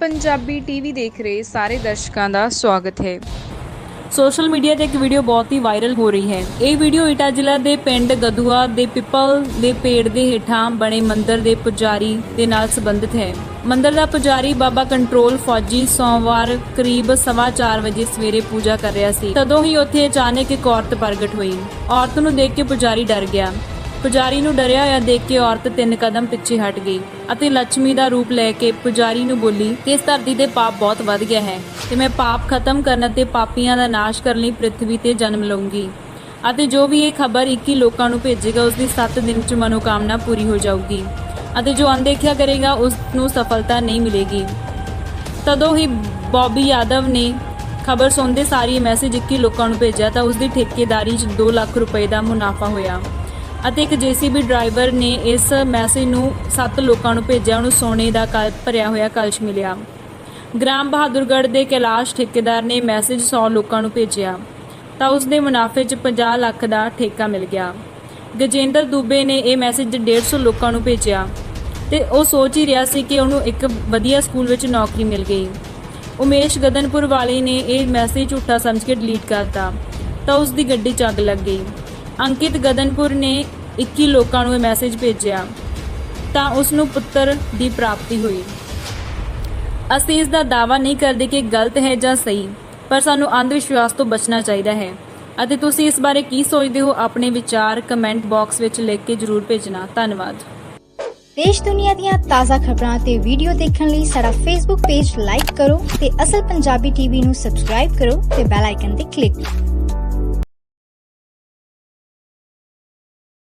Punjabi TV ਦੇਖ ਰਹੇ ਸਾਰੇ ਦਰਸ਼ਕਾਂ ਦਾ ਸਵਾਗਤ ਹੈ। ਸੋਸ਼ਲ ਮੀਡੀਆ ਤੇ ਇੱਕ ਵੀਡੀਓ ਬਹੁਤ ਹੀ ਵਾਇਰਲ ਹੋ ਰਹੀ ਹੈ। ਇਹ ਵੀਡੀਓ ਇਟਾ ਜ਼ਿਲ੍ਹਾ ਦੇ ਪਿੰਡ ਗਦੂਆ ਦੇ ਪਿੱਪਲ ਦੇ ਪੇੜ ਦੇ ਹੇਠਾਂ ਬਣੇ ਮੰਦਿਰ ਦੇ ਪੁਜਾਰੀ ਦੇ ਨਾਲ ਸੰਬੰਧਿਤ ਹੈ। ਮੰਦਿਰ ਦਾ ਪੁਜਾਰੀ ਬਾਬਾ ਕੰਟਰੋਲ ਫੌਜੀ ਸੋਮਵਾਰ ਕਰੀਬ 4:30 ਵਜੇ ਸਵੇਰੇ ਪੂਜਾ ਕਰ ਰਿਹਾ ਸੀ। ਤਦੋਂ ਹੀ ਉੱਥੇ ਅਚਾਨਕ ਇੱਕ ਔਰਤ ਪ੍ਰਗਟ ਹੋਈ। ਔਰਤ ਨੂੰ ਦੇਖ ਕੇ ਪੁਜਾਰੀ ਡਰ ਗਿਆ। ਪੁਜਾਰੀ ਨੂੰ ਡਰਿਆ ਹੋਇਆ ਦੇਖ ਕੇ ਔਰਤ ਤਿੰਨ ਕਦਮ ਪਿੱਛੇ ਹਟ ਗਈ ਅਤੇ ਲక్ష్ਮੀ ਦਾ ਰੂਪ ਲੈ ਕੇ ਪੁਜਾਰੀ ਨੂੰ ਬੋਲੀ ਕਿ ਇਸ ਧਰਤੀ ਦੇ ਪਾਪ ਬਹੁਤ ਵੱਧ ਗਿਆ ਹੈ ਤੇ ਮੈਂ ਪਾਪ ਖਤਮ ਕਰਨ ਅਤੇ ਪਾਪੀਆਂ ਦਾ ਨਾਸ਼ ਕਰਨ ਲਈ ਪ੍ਰithvi ਤੇ ਜਨਮ ਲਵਾਂਗੀ ਅਤੇ ਜੋ ਵੀ ਇਹ ਖਬਰ 21 ਲੋਕਾਂ ਨੂੰ ਭੇਜੇਗਾ, ਉਸ ਦੀ 7 ਦਿਨ ਚ ਮਨੋਕਾਮਨਾ ਪੂਰੀ ਹੋ ਜਾਊਗੀ ਅਤੇ ਜੋ ਅਣਦੇਖਿਆ ਕਰੇਗਾ, ਉਸ ਨੂੰ ਸਫਲਤਾ ਨਹੀਂ ਮਿਲੇਗੀ। ਤਦੋਂ ਹੀ ਬੌਬੀ ਯਾਦਵ ਨੇ ਖਬਰ ਸੁਣਦੇ ਸਾਰੀ ਮੈਸੇਜ 21 ਲੋਕਾਂ ਨੂੰ ਭੇਜਿਆ ਤਾਂ ਉਸ ਦੀ ਠੇਕੇਦਾਰੀ 'ਚ 2 ਲੱਖ ਰੁਪਏ ਦਾ ਮੁਨਾਫਾ ਹੋਇਆ। ਅਤੇ ਇੱਕ ਜੀਸੀਬੀ ਡਰਾਈਵਰ ਨੇ ਇਸ ਮੈਸੇਜ ਨੂੰ ਸੱਤ ਲੋਕਾਂ ਨੂੰ ਭੇਜਿਆ, ਉਹਨੂੰ ਸੋਨੇ ਦਾ ਕਲ ਭਰਿਆ ਹੋਇਆ ਕਲਸ਼ ਮਿਲਿਆ। ਗ੍ਰਾਮ ਬਹਾਦੁਰਗੜ੍ਹ ਦੇ ਕੈਲਾਸ਼ ਠੇਕੇਦਾਰ ਨੇ ਮੈਸੇਜ 100 ਲੋਕਾਂ ਨੂੰ ਭੇਜਿਆ। ਤਾਂ ਉਸ ਦੇ ਮੁਨਾਫੇ 'ਚ 50 ਲੱਖ ਦਾ ਠੇਕਾ ਮਿਲ ਗਿਆ। ਗਜੇਂਦਰ ਦੂਬੇ ਨੇ ਇਹ ਮੈਸੇਜ 150 ਲੋਕਾਂ ਨੂੰ ਭੇਜਿਆ ਤੇ ਉਹ ਸੋਚ ਹੀ ਰਿਹਾ ਸੀ ਕਿ ਉਹਨੂੰ ਇੱਕ ਵਧੀਆ ਸਕੂਲ ਵਿੱਚ ਨੌਕਰੀ ਮਿਲ ਗਈ। ਉਮੇਸ਼ ਗਦਨਪੁਰ ਵਾਲੇ ਨੇ ਇਹ ਮੈਸੇਜ ਝੂਠਾ ਸਮਝ ਕੇ ਡਿਲੀਟ ਕਰਤਾ। ਤਾਂ ਉਸ ਦੀ ਗੱਡੀ 'ਚ ਅੱਗ ਲੱਗ ਗਈ। ਅੰਕਿਤ ਗਦਨਪੁਰ ਨੇ 21 ਲੋਕਾਂ ਨੂੰ ਇਹ ਮੈਸੇਜ ਭੇਜਿਆ, ਤਾਂ ਉਸ ਨੂੰ ਪੁੱਤਰ ਦੀ ਪ੍ਰਾਪਤੀ ਹੋਈ। ਅਸੀਂ ਇਸ ਦਾ ਦਾਅਵਾ ਨਹੀਂ ਕਰਦੇ ਕਿ ਗਲਤ ਹੈ ਜਾਂ ਸਹੀ, ਪਰ ਸਾਨੂੰ ਅੰਧ ਵਿਸ਼ਵਾਸ ਤੋਂ ਬਚਣਾ ਚਾਹੀਦਾ ਹੈ। ਅਤੇ ਤੁਸੀਂ ਇਸ ਬਾਰੇ ਕੀ ਸੋਚਦੇ ਹੋ ਆਪਣੇ ਵਿਚਾਰ ਕਮੈਂਟ ਬਾਕਸ ਵਿੱਚ ਲਿਖ ਕੇ ਜਰੂਰ ਭੇਜਣਾ। ਧੰਨਵਾਦ। ਦੇਸ਼ ਦੁਨੀਆ ਦੀਆਂ ਤਾਜ਼ਾ ਖਬਰਾਂ ਤੇ ਵੀਡੀਓ ਦੇਖਣ ਲਈ ਸਾਡਾ ਫੇਸਬੁੱਕ ਪੇਜ ਲਾਈਕ ਕਰੋ ਤੇ ਅਸਲ ਪੰਜਾਬੀ ਟੀਵੀ ਨੂੰ ਸਬਸਕ੍ਰਾਈਬ ਕਰੋ ਤੇ ਬੈਲ ਆਈਕਨ ਤੇ ਕਲਿੱਕ ਕਰੋ।